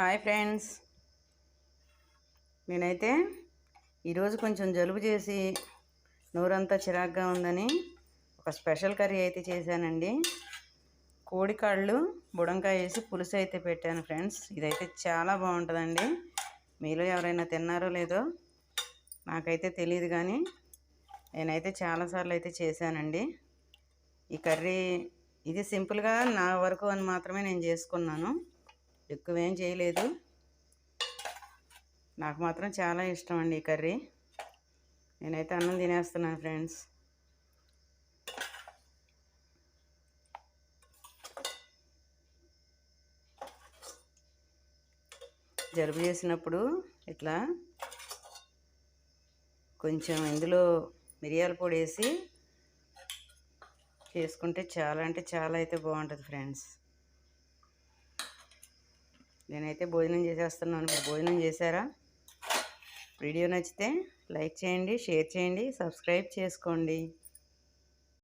Hi friends. నేనైతే ఈరోజు కొంచెం జలుబు చేసి నోరంతా చిరాగ్గా ఉందని ఒక స్పెషల్ కర్రీ అయితే చేశానండి. కోడికాళ్ళు బుడంకాయ వేసి పులుసు అయితే పెట్టాను ఫ్రెండ్స్. ఇదైతే చాలా బాగుంటుందండి. మీలో ఎవరైనా తిన్నారో లేదో నాకైతే తెలియదు కానీ నేనైతే చాలాసార్లు అయితే చేశానండి. ఈ కర్రీ ఇది సింపుల్గా నా వరకు అని మాత్రమే నేను చేసుకున్నాను. ఎక్కువేం చేయలేదు. నాకు మాత్రం చాలా ఇష్టం అండి ఈ కర్రీ. నేనైతే అన్నం తినేస్తున్నాను ఫ్రెండ్స్. జలుబు చేసినప్పుడు ఇట్లా కొంచెం ఇందులో మిరియాల పొడి వేసి చేసుకుంటే చాలా అంటే చాలా అయితే బాగుంటుంది ఫ్రెండ్స్. నేనైతే భోజనం చేసేస్తున్నాను. మీరు భోజనం చేశారా? వీడియో నచ్చితే లైక్ చేయండి షేర్ చేయండి సబ్స్క్రైబ్ చేసుకోండి.